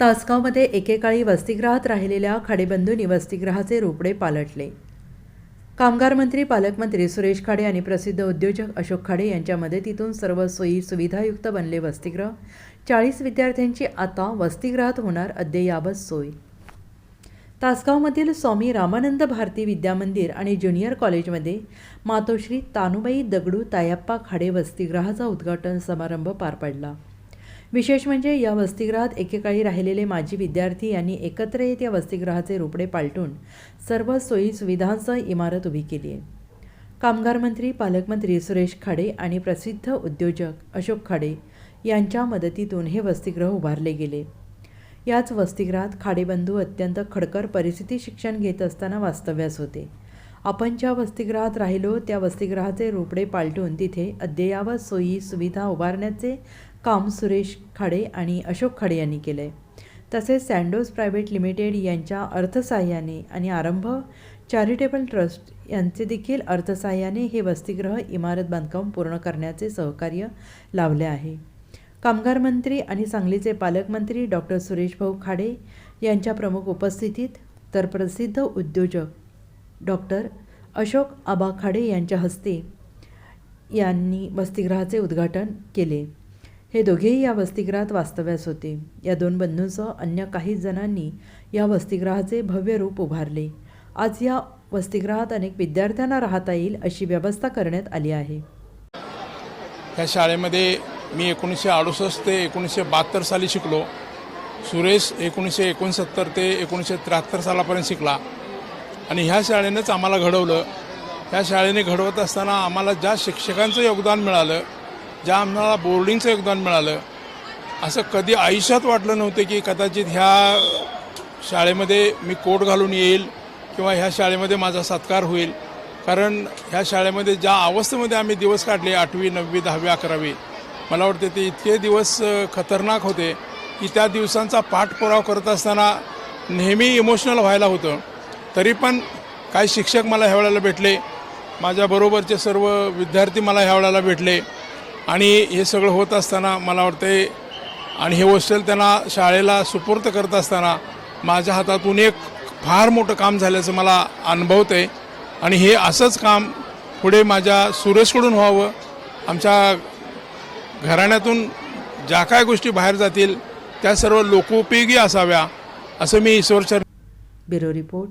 तासगावमध्ये एकेकाळी वसतिगृहात राहिलेल्या खाडेबंधूंनी वसतिगृहाचे रोपडे पालटले. कामगार मंत्री पालकमंत्री सुरेश खाडे आणि प्रसिद्ध उद्योजक अशोक खाडे यांच्या मदतीतून सर्व सोयी सुविधायुक्त बनले वसतिगृह. चाळीस विद्यार्थ्यांची आता वसतिगृहात होणार अद्ययावत सोय. तासगावमधील स्वामी रामानंद भारती विद्यामंदिर आणि ज्युनियर कॉलेजमध्ये मातोश्री तानुबाई दगडू तायप्पा खाडे वसतिगृहाचा उद्घाटन समारंभ पार पडला. विशेष म्हणजे या वसतिगृहात एकेकाळी राहिलेले माजी विद्यार्थी यांनी एकत्र येत या वसतिगृहाचे रुपडे पालटून सर्व सोयी सुविधांसह इमारत उभी केली आहे. कामगार मंत्री पालकमंत्री सुरेश खाडे आणि प्रसिद्ध उद्योजक अशोक खाडे यांच्या मदतीतून हे वसतिगृह उभारले गेले. याच वसतिगृहात खाडेबंधू अत्यंत खडकर परिस्थिती शिक्षण घेत असताना वास्तव्यास होते. आपण ज्या वसतिगृहात राहिलो त्या वसतिगृहाचे रोपडे पालटून तिथे अद्ययावत सोयी सुविधा उभारण्याचे काम सुरेश खाडे आणि अशोक खाडे यांनी केले तसेच सँडोज प्रायव्हेट लिमिटेड यांच्या अर्थसहाय्याने आणि आरंभ चॅरिटेबल ट्रस्ट यांचे देखील अर्थसहाय्याने हे वसतिगृह इमारत बांधकाम पूर्ण करण्याचे सहकार्य लावले आहे. कामगार मंत्री आणि सांगलीचे पालकमंत्री डॉक्टर सुरेश भाऊ खाडे यांच्या प्रमुख उपस्थितीत तर प्रसिद्ध उद्योजक डॉक्टर अशोक आबा खाडे यांच्या हस्ते यांनी वसतिगृहाचे उद्घाटन केले. हे दोघेही या वसतिगृहात वास्तव्यास होते. या दोन बंधूंसह अन्य काही जणांनी या वसतिगृहाचे भव्य रूप उभारले. आज या वसतिगृहात अनेक विद्यार्थ्यांना राहता येईल अशी व्यवस्था करण्यात आली आहे. या शाळेमध्ये मी एकोणीसशे अडुसष्ट ते एकोणीसशे बहात्तर साली शिकलो. सुरेश एकोणीसशे एकोणसत्तर ते एकोणीसशे त्र्याहत्तर सालापर्यंत शिकला. आणि ह्या शाळेनंच आम्हाला घडवलं. ह्या शाळेने घडवत असताना आम्हाला ज्या शिक्षकांचं योगदान मिळालं ज्या आम्हाला बोर्डिंगचं योगदान मिळालं असं कधी आयुष्यात वाटलं नव्हतं की कदाचित ह्या शाळेमध्ये मी कोट घालून येईल किंवा ह्या शाळेमध्ये माझा सत्कार होईल. कारण ह्या शाळेमध्ये ज्या अवस्थेमध्ये आम्ही दिवस काढले आठवी नववी दहावी अकरावी मला वाटते ते इतके दिवस खतरनाक होते की त्या दिवसांचा पाठपुरावा करत असताना नेहमी इमोशनल व्हायला होतं. तरी पण काही शिक्षक मला ह्या वेळेला भेटले. माझ्याबरोबरचे सर्व विद्यार्थी मला ह्या वेळेला भेटले. आणि हे सगळं होत असताना मला वाटते आणि हे हॉस्टेल त्यांना शाळेला सुपूर्त करत असताना माझ्या हातातून एक फार मोठं काम झाल्याचं मला अनुभवतं आहे आणि हे असंच काम पुढे माझ्या सुरेशकडून व्हावं आमच्या घराण्यातून ज्या काय गोष्टी बाहेर जातील त्या सर्व लोकोपयोगी असाव्या असं मी ईश्वरचर bureau report.